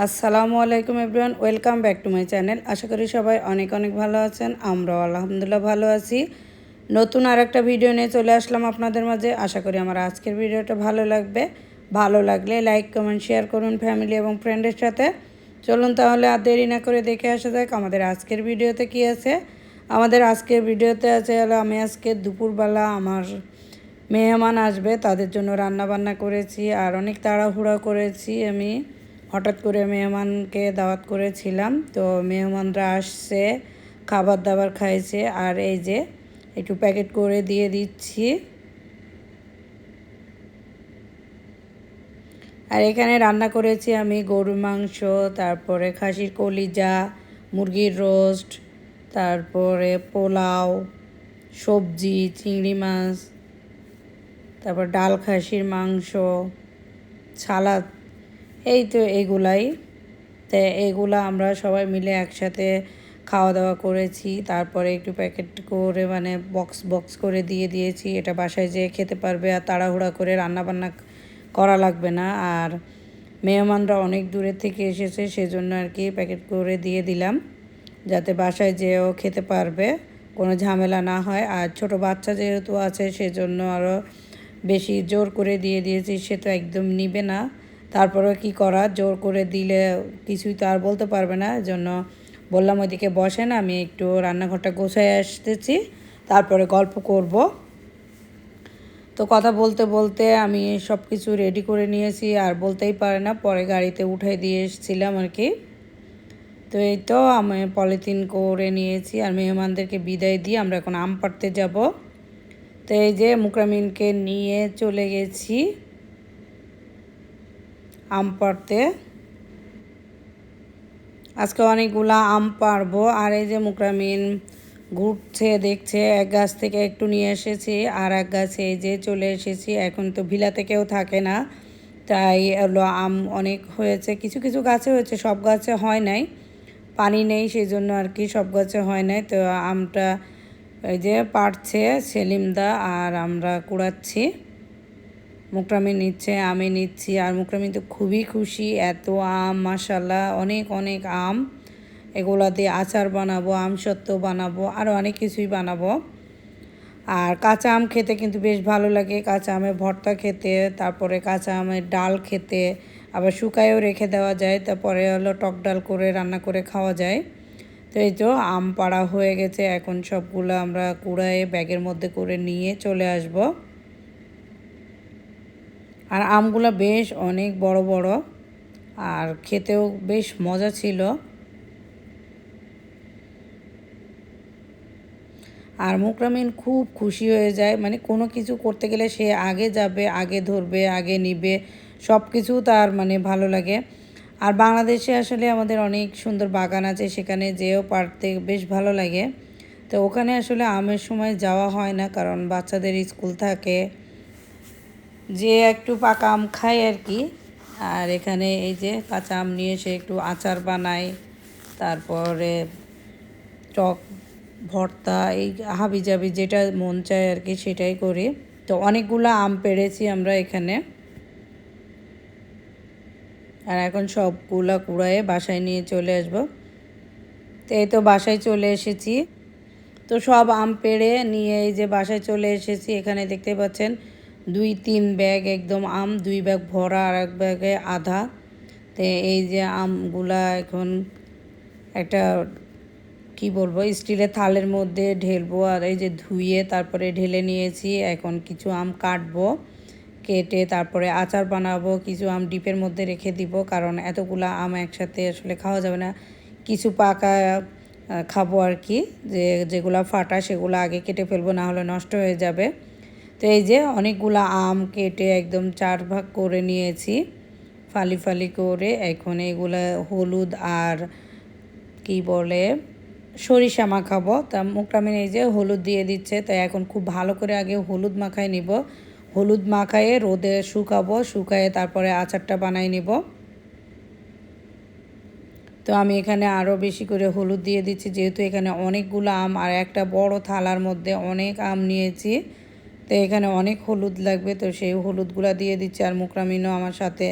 আসসালামু আলাইকুম everyone, welcome back to my channel. আশা করি সবাই অনেক অনেক ভালো আছেন, আমরাও আলহামদুলিল্লাহ ভালো আছি। নতুন আর একটা ভিডিও নিয়ে চলে আসলাম আপনাদের মাঝে। আশা করি আমার আজকের ভিডিওটা ভালো লাগবে। ভালো লাগলে লাইক, কমেন্ট, শেয়ার করুন ফ্যামিলি এবং ফ্রেন্ডের সাথে। চলুন তাহলে আর দেরি না করে দেখে আসা যাক আমাদের আজকের ভিডিওতে কি আছে। আমাদের আজকের ভিডিওতে আছে হলো, আমি আজকে দুপুরবেলা আমার মেহমান আসবে, তাদের জন্য রান্না বান্না করেছি আর অনেক তাড়াহুড়া করেছি আমি। হঠাৎ করে মেহমানকে দাওয়াত করেছিলাম। তো মেহমানরা আসছে খাবার দাবার খাইছে আর এই যে একটু প্যাকেট করে দিয়ে দিচ্ছি। আর এখানে রান্না করেছি আমি গরুর মাংস, তারপরে খাসির কলিজা, মুরগির রোস্ট, তারপরে পোলাও, সবজি, চিংড়ি মাছ, তারপর ডাল, খাসির মাংস, সালাদ এই তো এগুলাই। তো এগুলা আমরা সবাই মিলে একসাথে খাওয়া দাওয়া করেছি। তারপরে একটু প্যাকেট করে মানে বক্স বক্স করে দিয়ে দিয়েছি। এটা বাসায় যেয়ে খেতে পারবে আর তাড়াহুড়া করে রান্না বান্না করা লাগবে না। আর মেহমানরা অনেক দূরের থেকে এসেছে, সেজন্য আর কি প্যাকেট করে দিয়ে দিলাম। যাতে বাসায় যেয়েও খেতে পারবে, কোনো ঝামেলা না হয়। আর ছোট বাচ্চা যেহেতু আছে, সেজন্য আরও বেশি জোর করে দিয়ে দিয়েছি, সে তো একদম নিবে না। তারপরেও কি করা? জোর করে দিলে কিছুই তো আর বলতে পারবে না। জন্য বললাম, ওইদিকে বসেন, আমি একটু রান্নাঘরটা গোছায় আসতেছি। তারপরে গল্প করব। তো কথা বলতে বলতে আমি সব কিছু রেডি করে নিয়েছি, আর বলতেই পারে না, পরে গাড়িতে উঠাই দিয়ে এসেছিলাম আর কি। তো এই তো আমি পলিথিন করে নিয়েছি, আর মেহমানদেরকে বিদায় দিয়ে আমরা এখন আম পাড়তে যাব। তো এই যে মুকরামিনকে নিয়ে চলে গেছি। আম পাড়তে। আজকে অনেকগুলা আম পারব আর এই যে মুকরামিন ঘুরছে, দেখছে, এক গাছ থেকে একটু নিয়ে এসেছি, আর এক গাছে যে চলে এসেছি। এখন তো ভিলাতে কেউ থাকে না, তাই হলো আম অনেক হয়েছে। কিছু কিছু গাছে হয়েছে, সব গাছে হয় নাই। পানি নেই সেই জন্য আর কি সব গাছে হয় নাই। তো আমটা এই যে পাড়ছে সেলিমদা, আর আমরা কুড়াচ্ছি। মুকরামি নিচ্ছে, আমি নিচ্ছি। আর মুকরামি তো খুবই খুশি, এত আম মাসাল্লাহ অনেক অনেক আম। এগুলো দিয়ে আচার বানাবো, আম বানাবো আরও অনেক কিছুই বানাবো। আর কাঁচা আম খেতে কিন্তু বেশ ভালো লাগে। কাঁচা আমের ভর্তা খেতে, তারপরে কাঁচা আমের ডাল খেতে, আবার শুকায়ও রেখে দেওয়া যায়, তারপরে হলো টক ডাল করে, রান্না করে খাওয়া যায়। তো এই তো আম পাড়া হয়ে গেছে, এখন সবগুলো আমরা কুড়ায়ে ব্যাগের মধ্যে করে নিয়ে চলে আসব। আর আমগুলো বেশ অনেক বড় বড়, আর খেতেও বেশ মজা ছিল। আর মুকরামিন খুব খুশি হয়ে যায় মানে কোনো কিছু করতে গেলে সে আগে যাবে, আগে ধরবে, আগে নিবে সব কিছু তার মানে ভালো লাগে। আর বাংলাদেশে আসলে আমাদের অনেক সুন্দর বাগান আছে, সেখানে যেও পারতে বেশ ভালো লাগে। তো ওখানে আসলে আমের সময় যাওয়া হয় না, কারণ বাচ্চাদের স্কুল থাকে। যে একটু পাকা আম খায় আর কি। আর এখানে এই যে কাঁচা আম নিয়ে এসে একটু আচার বানায়, তারপরে টক, ভর্তা, এই হাবি জাবি যেটা মন চায় আর কি সেটাই করি। তো অনেকগুলো আম পেড়েছি আমরা এখানে। আর এখন সবগুলা কুড়ায়ে বাসায় নিয়ে চলে আসব। তো এই তো বাসায় চলে এসেছি। তো সব আম পেড়ে নিয়ে এই যে বাসায় চলে এসেছি। এখানে দেখতে পাচ্ছেন দুই তিন ব্যাগ একদম আম, দুই ব্যাগ ভরা আর এক ব্যাগে আধা। তো এই যে আমগুলা এখন একটা, কি বলব, স্টিলের থালের মধ্যে ঢেলবো আর এই যে ধুয়ে তারপরে ঢেলে নিয়েছি। এখন কিছু আম কাটবো, কেটে তারপরে আচার বানাবো, কিছু আম ডিপের মধ্যে রেখে দিব, কারণ এতগুলা আম একসাথে আসলে খাওয়া যাবে না। কিছু পাকা খাব আর কি, যে যেগুলা ফাটা সেগুলো আগে কেটে ফেলব, না হলে নষ্ট হয়ে যাবে। তো এই যে অনেকগুলো আম কেটে একদম চার ভাগ করে নিয়েছি, ফালি ফালি করে। এখন এগুলো হলুদ আর কি বলে, সরিষা মাখাবো। তা মুখটামিন এই যে হলুদ দিয়ে দিচ্ছে, তাই এখন খুব ভালো করে আগে হলুদ মাখায় নিব। হলুদ মাখায়ে রোদে শুকাবো, শুকায়ে তারপরে আচারটা বানাই নিব। তো আমি এখানে আরও বেশি করে হলুদ দিয়ে দিচ্ছি, যেহেতু এখানে অনেকগুলো আম আর একটা বড় থালার মধ্যে অনেক আম নিয়েছি। তো এখানে অনেক হলুদ লাগবে, তো সেই হলুদগুলা দিয়ে দিচ্ছে আর মুকরামিনও আমার সাথে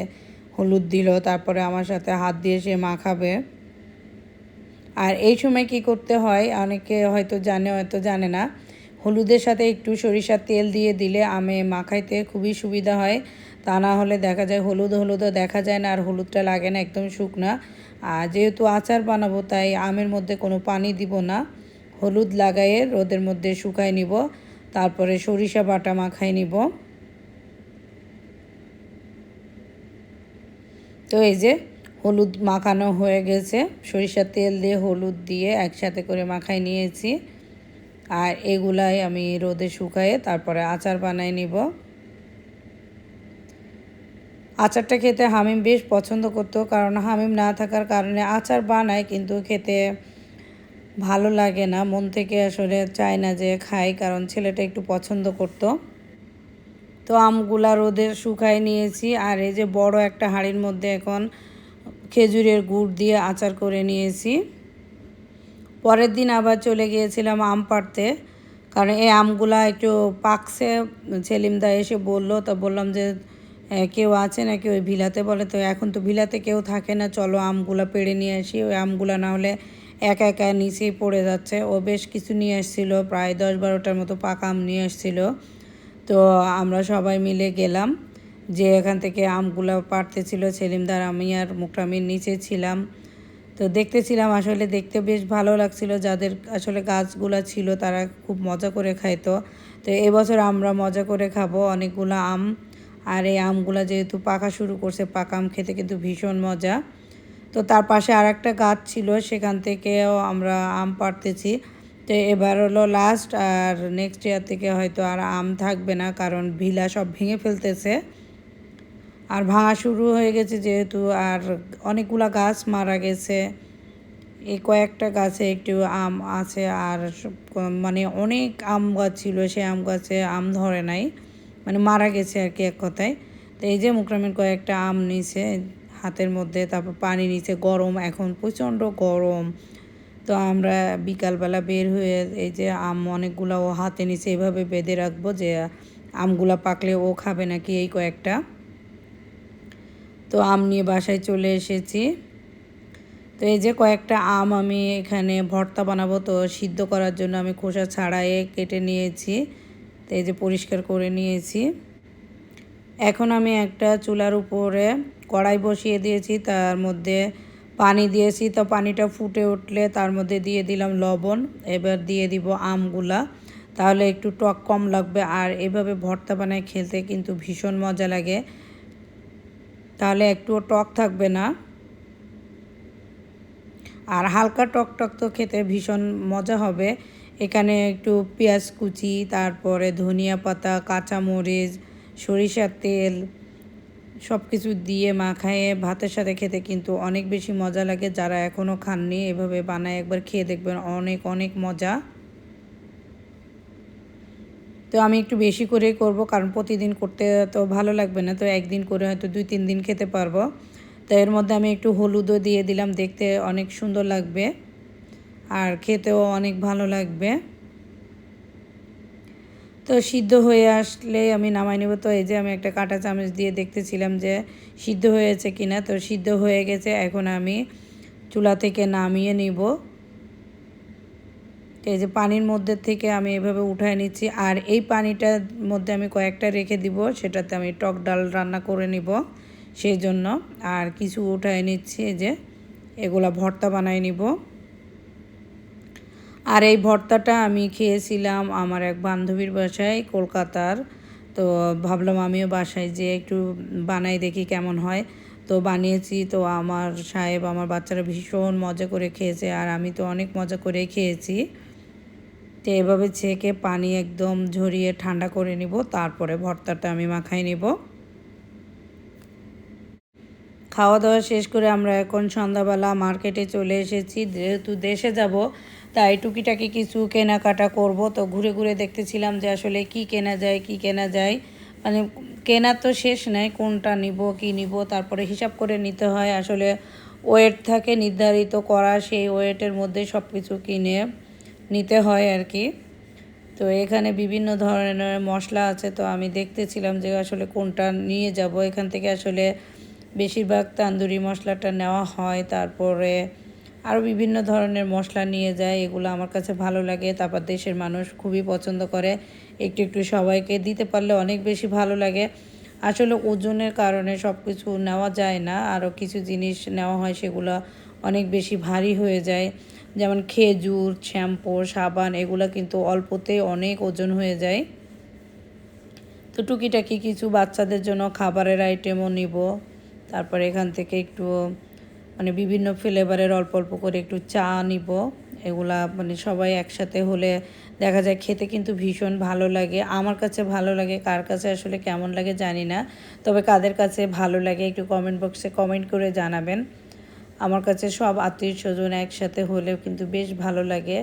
হলুদ দিল, তারপরে আমার সাথে হাত দিয়ে সে মাখাবে। আর এই সময় কি করতে হয়, অনেকে হয়তো জানে হয়তো জানে না। হলুদের সাথে একটু সরিষার তেল দিয়ে দিলে আমে মাখাইতে খুবই সুবিধা হয়। তা না হলে দেখা যায় হলুদ হলুদও দেখা যায় না আর হলুদটা লাগে না, একদম শুকনা। আর যেহেতু আচার বানাবো, তাই আমের মধ্যে কোনো পানি দিব না। হলুদ লাগাইয়ে রোদের মধ্যে শুকাই নিব। তারপরে সরিষা বাটা মাখাই নিব। তো এই যে হলুদ মাখানো হয়ে গেছে, সরিষার তেল দিয়ে হলুদ দিয়ে একসাথে করে মাখাই নিয়েছি। আর এগুলাই আমি রোদে শুকায়ে তারপরে আচার বানাই নিব। আচারটা খেতে হামিম বেশ পছন্দ করতো, কারণ হামিম না থাকার কারণে আচার বানায়, কিন্তু খেতে ভালো লাগে না। মন থেকে আসলে চায় না যে খাই, কারণ ছেলেটা একটু পছন্দ করতো। তো আমগুলা রোদে শুকাই নিয়েছি, আর এই যে বড় একটা হাঁড়ির মধ্যে এখন খেজুরের গুড় দিয়ে আচার করে নিয়েছি। পরের দিন আবার চলে গিয়েছিলাম আম পাড়তে, কারণ এই আমগুলা একটু পাকছে। ছেলিমদা এসে বলল, তো বললাম যে কেউ আছে নাকি ওই ভিলাতে? বলে, তো এখন তো ভিলাতে কেউ থাকে না, চলো আমগুলা পেড়ে নিয়ে আসি। ওই আমগুলা না হলে একা একা নিচেই পড়ে যাচ্ছে। ও বেশ কিছু নিয়ে এসেছিল প্রায় দশ বারোটার মতো পাকা আম নিয়ে এসেছিল তো আমরা সবাই মিলে গেলাম। যে এখান থেকে আমগুলো পাড়তেছিল সেলিমদার আমি আর মুকরামির নিচে ছিলাম। তো দেখতেছিলাম, আসলে দেখতে বেশ ভালো লাগছিল। যাদের আসলে গাছগুলো ছিল, তারা খুব মজা করে খাইতো। তো এবছর আমরা মজা করে খাব অনেকগুলো আম। আর এই আমগুলো যেহেতু পাকা শুরু করছে, পাকা আম খেতে কিন্তু ভীষণ মজা। তো তার পাশে আর একটা গাছ ছিল, সেখান থেকেও আমরা আম পাড়তেছি। তো এবার হলো লাস্ট আর নেক্সট ইয়ার থেকে হয়তো আর আম থাকবে না, কারণ ভিলা সব ভেঙে ফেলতেছে। আর ভাঙা শুরু হয়ে গেছে যেহেতু, আর অনেকগুলা গাছ মারা গেছে। এই কয়েকটা গাছে একটু আম আছে, আর মানে অনেক আম গাছ ছিল সে আম গাছে আম ধরে নাই। মানে মারা গেছে আর কি এক কথায়। তো এই যে মুকরামের কয়েকটা আম নিছে হাতের মধ্যে, তারপর পানি নিচে গরম, এখন প্রচণ্ড গরম। তো আমরা বিকালবেলা বের হয়ে এই যে আম অনেকগুলো ও হাতে নিচে এভাবে বেঁধে রাখব যে আমগুলা পাকলে ও খাবে নাকি এই কয়েকটা। তো আম নিয়ে বাসায় চলে এসেছি। তো এই যে কয়েকটা আম আমি এখানে ভর্তা বানাবো, তো সিদ্ধ করার জন্য আমি খোসা ছাড়াই কেটে নিয়েছি। তো এই যে পরিষ্কার করে নিয়েছি। এখন আমি একটা চুলার উপরে কড়াই বসিয়ে দিয়েছি, তার মধ্যে পানি দিয়েছি। তো পানিটা ফুটে উঠলে তার মধ্যে দিয়ে দিলাম লবণ, এবার দিয়ে দিব আমগুলা। তাহলে একটু টক কম লাগবে, আর এভাবে ভর্তা বানায় খেতে কিন্তু ভীষণ মজা লাগে। তাহলে একটুও টক থাকবে না। আর হালকা টক টক তো খেতে ভীষণ মজা হবে। এখানে একটু পেঁয়াজ কুচি, তারপরে ধনিয়া পাতা, কাঁচামরিচ সরিষার তেল সব কিছু দিয়ে মাখায়ে ভাতের সাথে খেতে কিন্তু অনেক বেশি মজা লাগে। যারা এখনও খাননি, এভাবে বানায় একবার খেয়ে দেখবেন, অনেক অনেক মজা। তো আমি একটু বেশি করেই করব, কারণ প্রতিদিন করতে তো ভালো লাগবে না। তো একদিন করে হয়তো দুই, তিন দিন খেতে পারব। তো এর মধ্যে আমি একটু হলুদও দিয়ে দিলাম, দেখতে অনেক সুন্দর লাগবে। আর খেতেও অনেক ভালো লাগবে। তো সিদ্ধ হয়ে আসলে আমি নামাই নেব। তো এই যে আমি একটা কাঁটা চামচ দিয়ে দেখতেছিলাম যে সিদ্ধ হয়েছে কিনা। তো সিদ্ধ হয়ে গেছে, এখন আমি চুলা থেকে নামিয়ে নিব। এই যে পানির মধ্যে থেকে আমি এভাবে উঠায় নিচ্ছি। আর এই পানিটার মধ্যে আমি কয়েকটা রেখে দিব, সেটাতে আমি টক ডাল রান্না করে নিব সেই জন্য। আর কিছু উঠায় নিচ্ছি যে এগুলা ভর্তা বানাই নিব। আর এই ভর্তাটা আমি খেয়েছিলাম আমার এক বান্ধবীর বাসায়, কলকাতার। তো ভাবলাম আমিও বাসায় যে একটু বানাই, দেখি কেমন হয়। তো বানিয়েছি, তো আমার সাহেব, আমার বাচ্চারা ভীষণ মজা করে খেয়েছে আর আমি তো অনেক মজা করে খেয়েছি। তো এভাবে ছেঁকে পানি একদম ঝরিয়ে ঠান্ডা করে নিব, তারপরে ভর্তাটা আমি মাখাই নিব। খাওয়া দাওয়া শেষ করে আমরা এখন সন্ধ্যাবেলা মার্কেটে চলে এসেছি, যেহেতু দেশে যাব তাই টুকিটাকি কিছু কেনাকাটা করব। তো ঘুরে ঘুরে দেখতেছিলাম যে আসলে কি কেনা যায়, কি কেনা যায়। মানে কেনা তো শেষ নেই, কোনটা নিব, কি নিব, তারপরে হিসাব করে নিতে হয়। আসলে ওয়েট থাকে নির্ধারিত করা, সেই ওয়েটের মধ্যে সব কিছু কিনে নিতে হয় আর কি তো এখানে বিভিন্ন ধরনের মশলা আছে, তো আমি দেখতেছিলাম যে আসলে কোনটা নিয়ে যাব। এখান থেকে আসলে বেশিরভাগ তান্দুরি মশলাটা নেওয়া হয়, তারপরে আরও বিভিন্ন ধরনের মশলা নিয়ে যায়, এগুলো আমার কাছে ভালো লাগে। তারপর দেশের মানুষ খুবই পছন্দ করে। একটু একটু সবাইকে দিতে পারলে অনেক বেশি ভালো লাগে। আসলে ওজনের কারণে সব কিছু নেওয়া যায় না। আরও কিছু জিনিস নেওয়া হয়, সেগুলো অনেক বেশি ভারী হয়ে যায়। যেমন খেজুর, শ্যাম্পু, সাবান, এগুলো কিন্তু অল্পতে অনেক ওজন হয়ে যায়। তো টুকিটাকি কিছু বাচ্চাদের জন্য খাবারের আইটেমও নিব। তারপরে এখান থেকে একটু মানে বিভিন্ন ফ্লেভারের অল্প অল্প করে একটু চা নিব। এগুলা মানে সবাই একসাথে হলে দেখা যায় খেতে কিন্তু ভীষণ ভালো লাগে। আমার কাছে ভালো লাগে, কার কাছে আসলে কেমন লাগে জানি না। তবে কাদের কাছে ভালো লাগে একটু কমেন্ট বক্সে কমেন্ট করে জানাবেন। আমার কাছে সব আত্মীয় স্বজন একসাথে হলেও কিন্তু বেশ ভালো লাগে।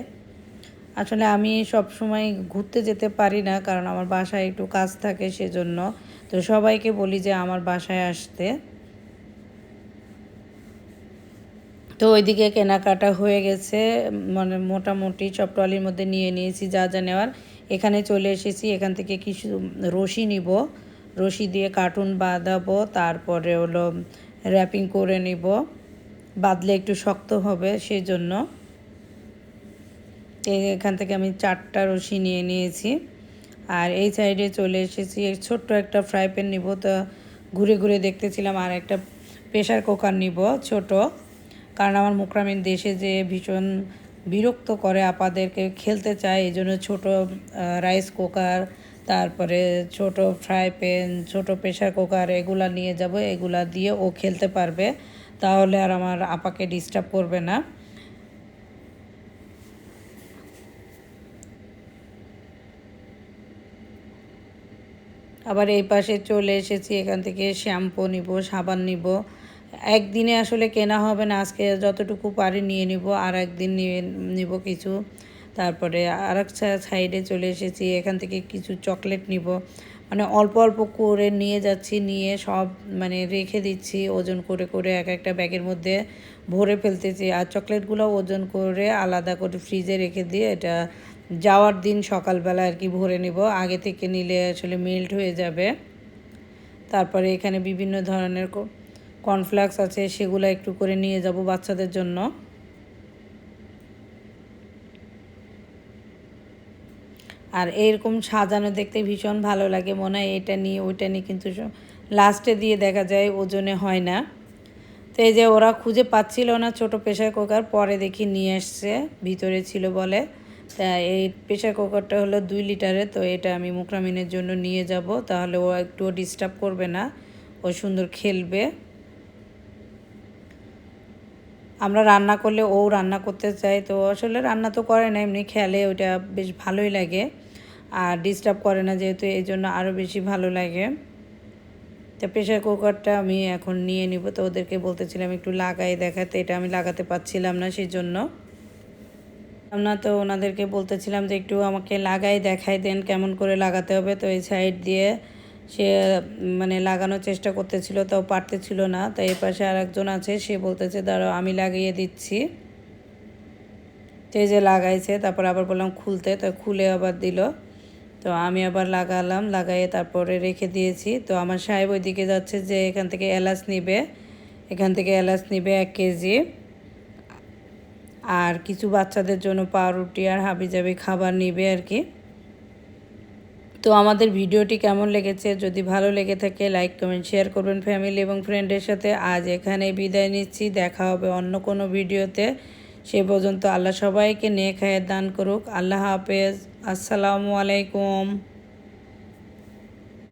আসলে আমি সব সময় ঘুরতে যেতে পারি না, কারণ আমার বাসায় একটু কাজ থাকে সেজন্য। তো সবাইকে বলি যে আমার বাসায় আসতে। তো ওইদিকে কেনাকাটা হয়ে গেছে মানে মোটামুটি সব ট্রলির মধ্যে নিয়ে নিয়েছি যা যা নেওয়ার। এখানে চলে এসেছি, এখান থেকে কিছু রশি নিব। রশি দিয়ে কার্টুন বাঁধাবো, তারপরে হলো র্যাপিং করে নিব। বাঁধলে একটু শক্ত হবে সেই জন্য এখান থেকে আমি চারটা রশি নিয়ে নিয়েছি। আর এই সাইডে চলে এসেছি ছোট্ট একটা ফ্রাই প্যান নিব। তো ঘুরে ঘুরে দেখতেছিলাম আর একটা প্রেশার কুকার নিব, ছোট। কারণ আমার মুকরামিন দেশে যে ভীষণ বিরক্ত করে আপাদেরকে খেলতে চায়, এই জন্য ছোটো রাইস কুকার তারপরে ছোট ফ্রাই প্যান ছোট প্রেশার কুকার এগুলা নিয়ে যাব, এগুলা দিয়ে ও খেলতে পারবে। তাহলে আর আমার আপাকে ডিস্টার্ব করবে না। আবার এই পাশে চলে এসেছি, এখান থেকে শ্যাম্পু নিব, সাবান নিব। একদিনে আসলে কেনা হবে না, আজকে যতটুকু পারি নিয়ে নিব, আর একদিন নিয়ে নিব কিছু। তারপরে আর এক সাইডে চলে এসেছি, এখান থেকে কিছু চকলেট নিব। মানে অল্প অল্প করে নিয়ে যাচ্ছি, নিয়ে সব মানে রেখে দিচ্ছি, ওজন করে করে এক একটা ব্যাগের মধ্যে ভরে ফেলতেছি। আর চকলেটগুলো ওজন করে আলাদা করে ফ্রিজে রেখে দিয়ে এটা যাওয়ার দিন সকালবেলা আর কি ভরে নেব। আগে থেকে নিলে আসলে মেল্ট হয়ে যাবে। তারপরে এখানে বিভিন্ন ধরনের কর্নফ্লাক্স আছে, সেগুলো একটু করে নিয়ে যাব বাচ্চাদের জন্য। আর এরকম সাজানো দেখতে ভীষণ ভালো লাগে মনে হয়, এটা নিয়ে ওইটা নিয়ে কিন্তু লাস্টে দিয়ে দেখা যায় ওজনে হয় না। তো এই যে ওরা খুঁজে পাচ্ছিল না ছোট প্রেশার কুকার, পরে দেখি নিয়ে এসছে, ভিতরে ছিল বলে। তা এই প্রেশার কুকারটা হলো দুই লিটারের, তো এটা আমি মুকরামিনের জন্য নিয়ে যাব, তাহলে ও একটুও ডিস্টার্ব করবে না, ও সুন্দর খেলবে। আমরা রান্না করলে ও রান্না করতে চাই তো আসলে রান্না তো করে না, এমনি খেলে ওইটা বেশ ভালোই লাগে। আর ডিস্টার্ব করে না যেহেতু, এই জন্য আরও বেশি ভালো লাগে। তো প্রেশার কুকারটা আমি এখন নিয়ে নিব, তো ওদেরকে বলতেছিলাম একটু লাগাই দেখাতে, এটা আমি লাগাতে পারছিলাম না সেই জন্য আমরা তো ওনাদেরকে বলতেছিলাম যে একটু আমাকে লাগাই দেখাই দেন, কেমন করে লাগাতে হবে, তো এই সাইড দিয়ে সে মানে লাগানোর চেষ্টা করতেছিল, তাও পারতেছিল না। তাই এর পাশে আর একজন আছে, সে বলতেছে, দাঁড়াও, আমি লাগিয়ে দিচ্ছি। এই যে লাগাইছে, তারপর আবার বললাম, খুলতে। তো খুলে আবার দিল। তো আমি আবার লাগালাম লাগাইয়ে তারপরে রেখে দিয়েছি। তো আমার সাহেব ওইদিকে যাচ্ছে যে, এখান থেকে এলাচ নিবে। এখান থেকে এলাচ নিবে এক কেজি। আর কিছু বাচ্চাদের জন্য পাউরুটি আর হাবিজাবি খাবার নিবে আর কি। তো আমাদের ভিডিওটি কেমন লেগেছে? যদি ভালো লেগে থাকে লাইক কমেন্ট শেয়ার করবেন ফ্যামিলি এবং ফ্রেন্ডের সাথে। আজ এখানে বিদায় নিচ্ছি। দেখা হবে অন্য কোনো ভিডিওতে। সে পর্যন্ত আল্লাহ সবাইকে নিয়ে খায়ের দান করুক। আল্লাহ হাফেজ। আসসালামু আলাইকুম।